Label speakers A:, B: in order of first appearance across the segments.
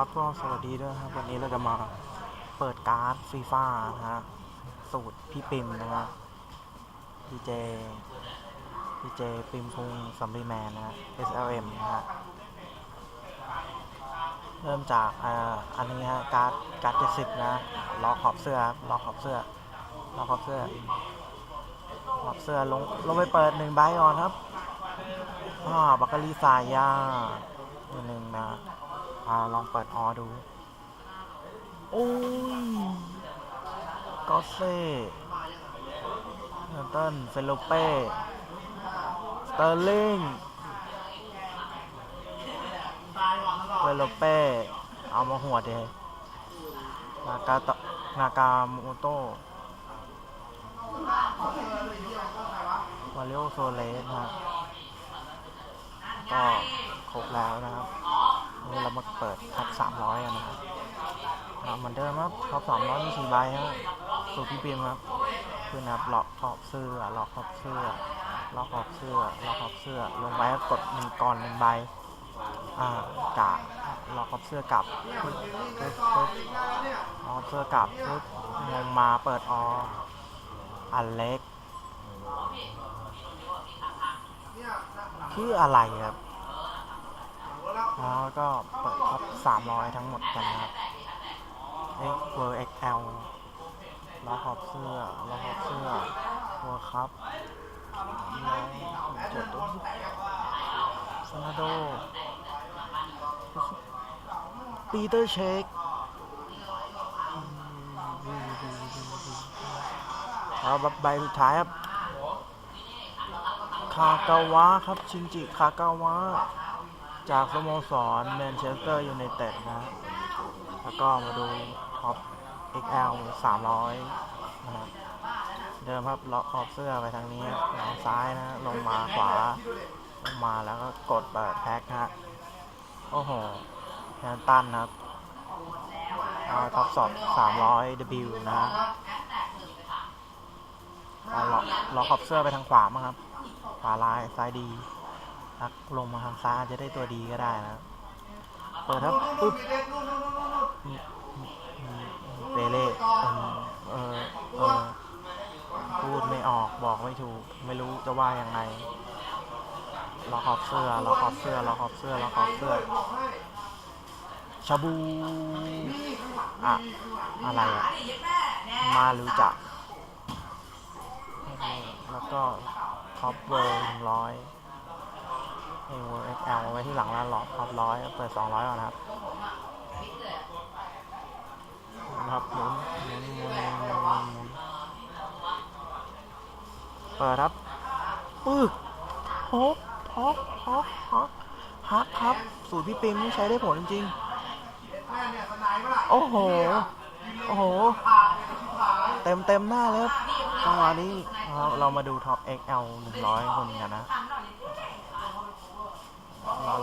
A: ครับก็สวัสดีด้วยครับ วันนี้เราจะมาเปิดการ์ดฟีฟ่านะฮะสูตรพี่ปิมนะฮะดีเจดีเจปิมพงซัมรีแมนนะฮะ SLM นะฮะเริ่มจากอ่าอันนี้ฮะการ์ดการ์ดเจ็ดสิบนะล็อกขอบเสื้อครับล็อกขอบเสื้อล็อกขอบเสื้อขอบเสื้อลงลงไปเปิดหนึ่งใบก่อนครับอ่าบักกะลีสายยาตัวหนึ่งนะ อลองเปิดออดู โอ้ยกอสเซ่เนเติ้ลเฟโลเป้สเตอร์ลิงเฟโลเป้ เอามาหัวเดนากาตะนากามูโตมาริโอโซเลสนะก็ครบแล้วนะครับ รามาเปิดท็อป300กันนะครับเหมือนเดิมครับท็อป300มี4ใบครับสูตรพี่ปิมครับคือนะครับล็อกขอบเสื้อล็อกขอบเสื้อล็อกขอบเสื้อล็อกขอบเสื้อลงไปแล้วกดหนึ่งก่อนหนึ่งใบอ่ากะล็อกขอบเสื้อกลับปึ๊บปึ๊บปึ๊บล็อกขอบเสื้อกลับปึ๊บลงมาเปิดอออันเล็กคืออะไรครับ แล้วก็เปิดท็อป300 ทั้งหมดกันนะครับ X World XL ล้อขอบเสื้อล้อขอบเสื้อตัวครับน้องจ็ดตัวซนาโด ปีเตอร์เชคเอาใบสุดท้ายครับ คากาวะครับ ชินจิ คากาวะ จากสโมสรแมนเชสเตอร์ยูไนเต็ดนะ แล้วก็มาดูท็อป XL 300 นะครับเดิมครับล็อกขอบเสื้อไปทางนี้ทางซ้ายนะ ลงมาขวา ลงมาแล้วก็กดเปิดแพ็คฮะ โอ้โหแนนตันนะครับเอาท็อปสอบ300 W นะฮะล็อกล็อกขอบเสื้อไปทางขวามั้งครับ ขวาลายซ้ายดี ทักลงมาทางซ้ายอาจจะได้ตัวดีก็ได้นะเปิดครับปุ๊บเปเล่เออเออพูดไม่ออกบอกไม่ถูก ไม่รู้จะว่ายังไงล็อกขอบเสื้อล็อกขอบเสื้อล็อกขอบเสื้อล็อกขอบเสื้อชาบูอะอะไรอะมารู้จักแล้วก็ท็อปเวอร์นร้อย เอเวเอ็กแอลไว้ที่หลังแล้วหลอดท็อปร้อยเปิดสองร้อยก่อนนะครับนะครับหมุนหมุนหมุนหมุนหมุนเปิดครับปึ๊กฮอกฮอกฮอกฮอกฮักครับ สูตรพี่ปิมนี่ใช้ได้ผลจริงๆโอ้โห โอ้โห เต็มเต็มหน้าเลยจังหวะนี้เราเรามาดูท็อป XL 100 คนกันนะ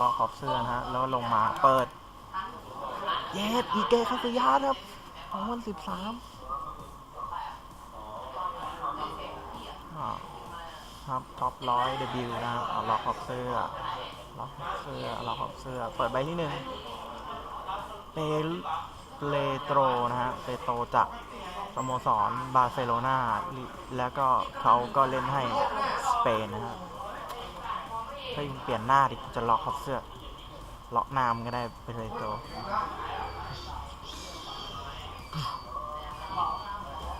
A: ลองขอบเสื้อนะฮะ แล้วลงมาเปิด เยสอีเกคาสยาครับของวันสิบสามครับท็อปร้อยเดบิวนะครับเอาล็อกขอบเสื้อล็อกขอบเสื้อล็อกขอบเสื้อ เปิดใบที่หนึ่งเปเลโตรนะฮะเปโตรจากสโมสรบาร์เซโลนาแล้วก็เขาก็เล่นให้สเปนนะฮะ ถ้ายิงเปลี่ยนหน้าดิกูจะล็อกขอบเสื้อล็อกนามก็ได้ไปเลยโต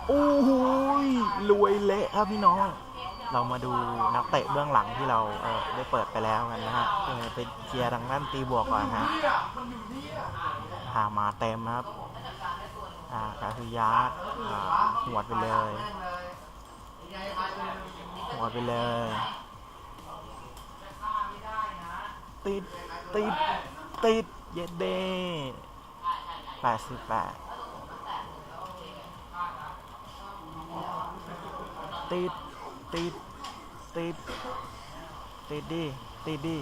A: โอ้โหยรวยเละครับพี่น้อง เรามาดูนักเตะเบื้องหลังที่เราเออได้เปิดไปแล้วกันนะฮะเออไปเชียร์ทางด้านตีบวกก่อนฮะหามาเต็มครับ อ่ากาคือยาร์ดอ่าหวไปเลย หัวไปเลย ติด ติด ติด เย็ดเด้แปดสิบแปดติด ติด ติด ติดดิติดดิ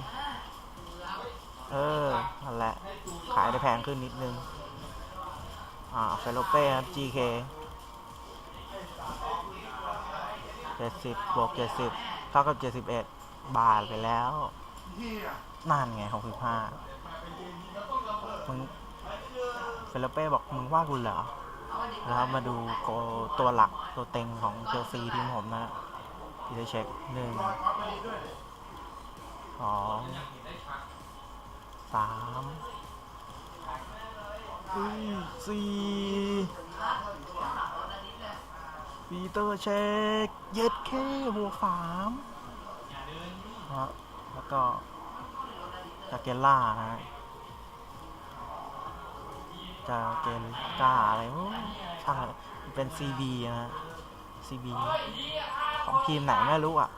A: เออ นั่นแหละ ขายได้แพงขึ้นนิดนึง อ่าเฟโลเป้ครับ GK เจ็ดสิบบวกเจ็ดสิบเท่ากับเจ็ดสิบเอ็ดบาทไปแล้ว นั่นไงหกสิบห้ามึงเฟลเป้บอกมึงว่ากูเหรอ แล้วมาดูโกตัวหลักตัวเต็งของเชลซีทีมผมนะพีเตอร์เช็คหนึ่งสองสามสี่ปีเตอร์เช็ค เย็ดแค่บวสามฮะแล้วก็ จาเกล่านะฮะจาเกลก้าอะไรโอ้ช่างเป็น CB นะฮะ CB ของทีมไหนไม่รู้อะ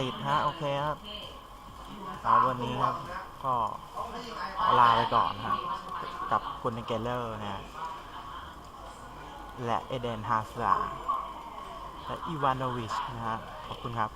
A: ติดฮะ โอเคครับเอาวันนี้ครับ ก็ลาไปก่อนครับ กับคุณเกลเลอร์นะฮะและเอเดนฮาสลาและอีวานโนวิชนะฮะ ขอบคุณครับ